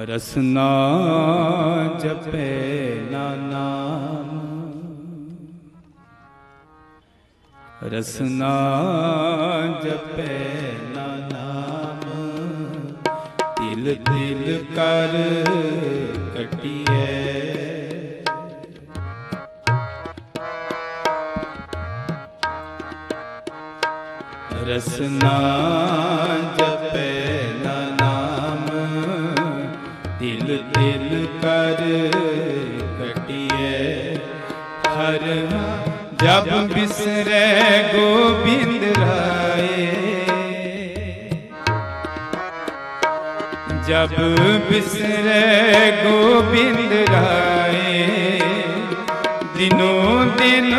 ਰਸਨਾ ਜਪੈ ਨਾ ਨਾਮ। ਰਸਨਾ ਜਪੈ ਨਾ ਨਾਮ। ਤਿਲ ਤਿਲ ਕਰ ਕਟਿਐ। ਰਸਨਾ ਜਪੈ ਦਿਲ ਕਰ ਕਟਿਐ ਹਰ ਜਬ ਬਿਸਰੈ ਗੋਬਿੰਦ ਰਾਏ। ਜਬ ਬਿਸਰੈ ਗੋਬਿੰਦ ਰਾਏ। ਦਿਨੋ ਦਿਨ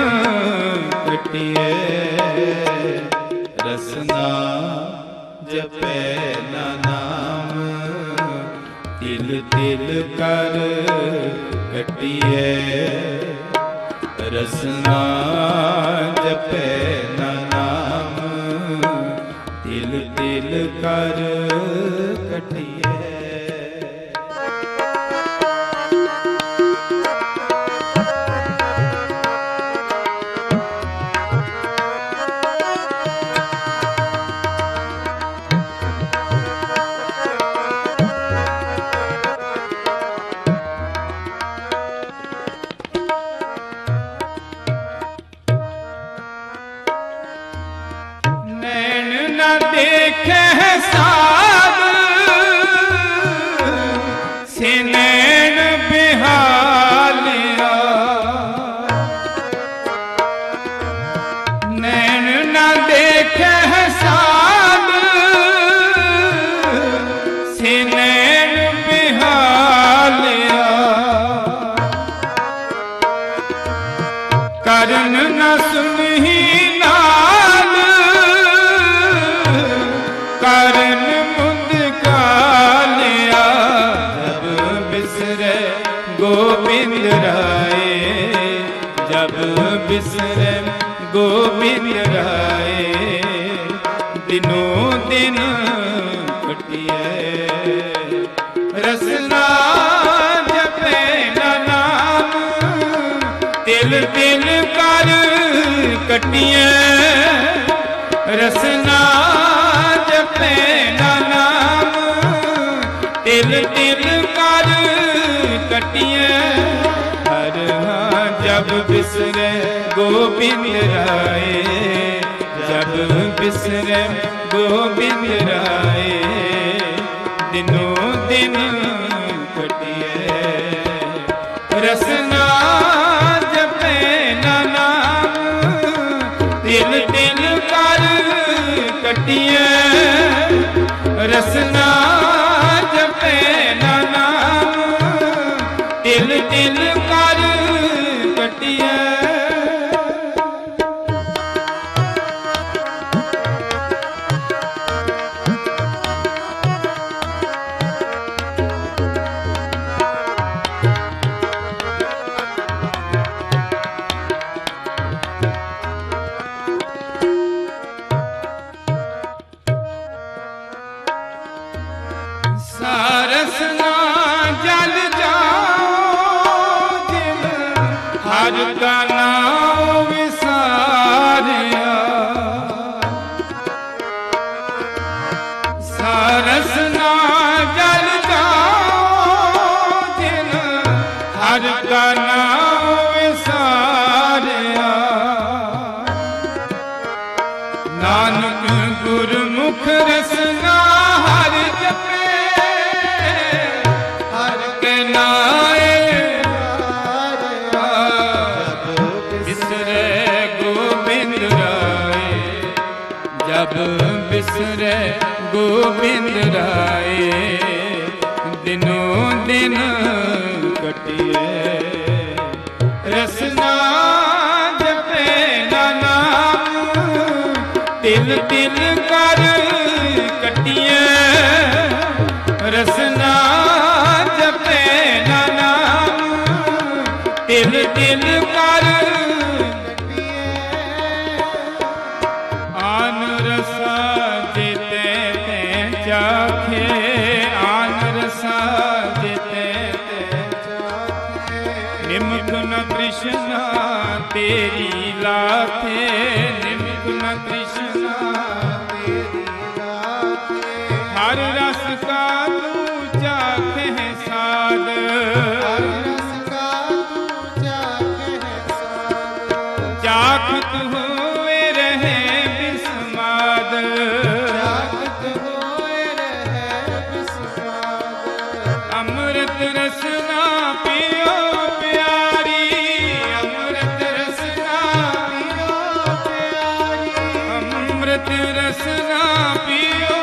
ਕਟਿਐ ਰਸਨਾ ਜਪੈ ਨਾ ਤਿਲ ਤਿਲ ਕਰ ਕਟਿਐ। ਰਸਨਾ ਜਪੈ ਨਾ ਨਾਮ। ਤਿਲ ਤਿਲ ਕਰ ਕਟਿਐ। ਦੇਖੈ ਸਾਧ। ਸੇ ਬਿਹਾਲਿਆ। ਨੈਣ ਨਾ ਦੇਖੈ ਸਾਧ। ਸੇ ਨੈਣ ਬਿਹਾਲਿਆ। ਕਰਨ ਨ ਸੁਨਹੀ ਗੋਬਿੰਦ ਰਾਏ ਜਬ ਬਿਸਰੇ ਗੋਬਿੰਦ ਰਾਏ ਦਿਨੋ ਦਿਨ ਕਟਿਐ ਰਸਨਾ ਜਪੇ ਨਾ ਨਾਮ ਤਿਲ ਤਿਲ ਕਰ ਕਟਿਐ ਰਸਨਾ ਜਪੈ ਨਾਮ ਤਿਲ ਤਿਲ ਕਟਿਐ ਹਰ ਹਾਂ ਜਬ ਬਿਸਰੇ, ਗੋਬਿੰਦ ਰਾਏ। ਜਬ ਬਿਸਰੇ, ਗੋਬਿੰਦ ਰਾਏ। ਦਿਨੋ ਦਿਨ ਕਟਿਐ। ਰਸਨਾ ਜਪੈ ਨਾ ਨਾਮ ਤਿਲ ਤਿਲ ਕਰ ਕਟਿਐ। ਰਸਨਾ ਬਿਸਰੇ ਗੋਬਿੰਦ ਰਾਏ। ਦਿਨੋ ਦਿਨ ਕਟਿਏ ਰਸਨਾ ਜਪੇ ਨਾ ਨਾਮ ਤਿਲ ਤਿਲ ਕਰ ਕਟਿਐ ਰਸਨਾ ਜਪੇ ਨਾ ਨਾਮ ਤਿਲ ਤਿਲ ਕਰ ਨਿਮਕ ਨ ਤ੍ਰਿਸ਼ਨਾ ਤੇਰੀ ਲਾਥੇ। ਨਿਮਕ ਨ ਤ੍ਰਿਸ਼ਨਾ ਹਰ ਰਸ ਕਾ ਤੂੰ ਰਸਨਾ ਪੀਓ।